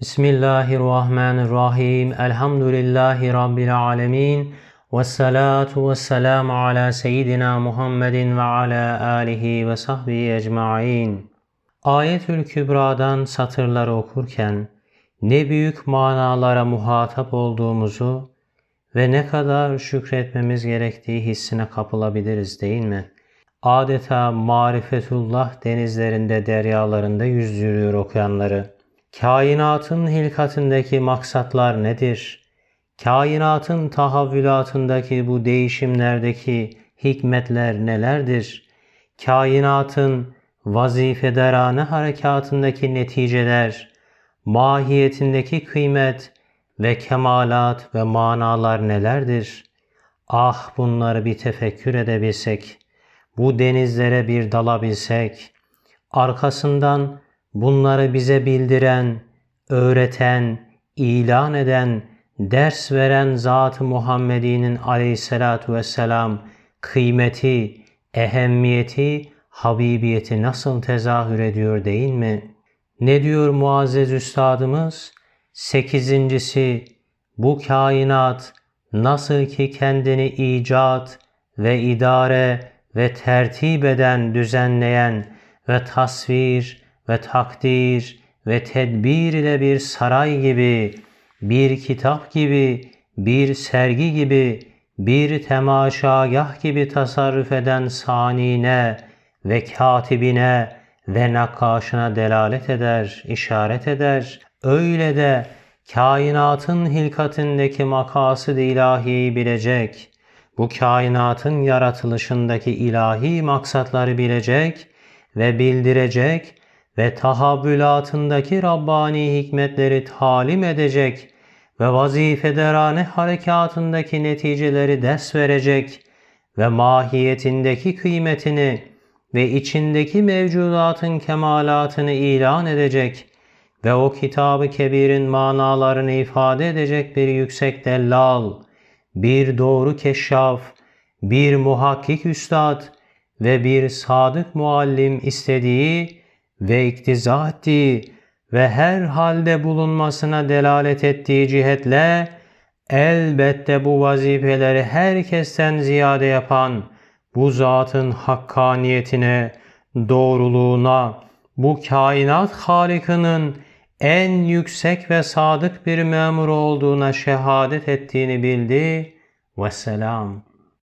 Bismillahirrahmanirrahim. Elhamdülillahi Rabbil alemin. Ve salatu ve selamu ala seyyidina Muhammedin ve ala alihi ve sahbihi ecma'in. Ayetül Kübra'dan satırları okurken ne büyük manalara muhatap olduğumuzu ve ne kadar şükretmemiz gerektiği hissine kapılabiliriz değil mi? Adeta marifetullah denizlerinde, deryalarında yüzdürüyor okuyanları. Kainatın hilkatındaki maksatlar nedir? Kainatın tahavvülatındaki bu değişimlerdeki hikmetler nelerdir? Kainatın vazifedarane harekatındaki neticeler, mahiyetindeki kıymet ve kemalat ve manalar nelerdir? Ah bunları bir tefekkür edebilsek, bu denizlere bir dalabilsek, arkasından bunları bize bildiren, öğreten, ilan eden, ders veren Zat-ı Muhammedi'nin aleyhissalatu vesselam kıymeti, ehemmiyeti, habibiyeti nasıl tezahür ediyor değil mi? Ne diyor muazzez üstadımız? Sekizincisi, bu kainat nasıl ki kendini icat ve idare ve tertip eden, düzenleyen ve tasvir ve takdir ve tedbir ile bir saray gibi, bir kitap gibi, bir sergi gibi, bir temaşagah gibi tasarruf eden sanine ve katibine ve nakkaşına delalet eder, işaret eder. Öyle de kainatın hilkatindeki makasıd ilahiyi bilecek, bu kainatın yaratılışındaki ilahi maksatları bilecek ve bildirecek ve tahavvülatındaki Rabbani hikmetleri talim edecek ve vazifedarane harekatındaki neticeleri ders verecek ve mahiyetindeki kıymetini ve içindeki mevcudatın kemalatını ilan edecek ve o kitabı kebirin manalarını ifade edecek bir yüksek dellal, bir doğru keşşaf, bir muhakkik üstad ve bir sadık muallim istediği ve iktiza ettiği ve her halde bulunmasına delalet ettiği cihetle elbette bu vazifeleri herkesten ziyade yapan bu zatın hakkaniyetine, doğruluğuna, bu kainat halikinin en yüksek ve sadık bir memur olduğuna şehadet ettiğini bildi. Vesselam.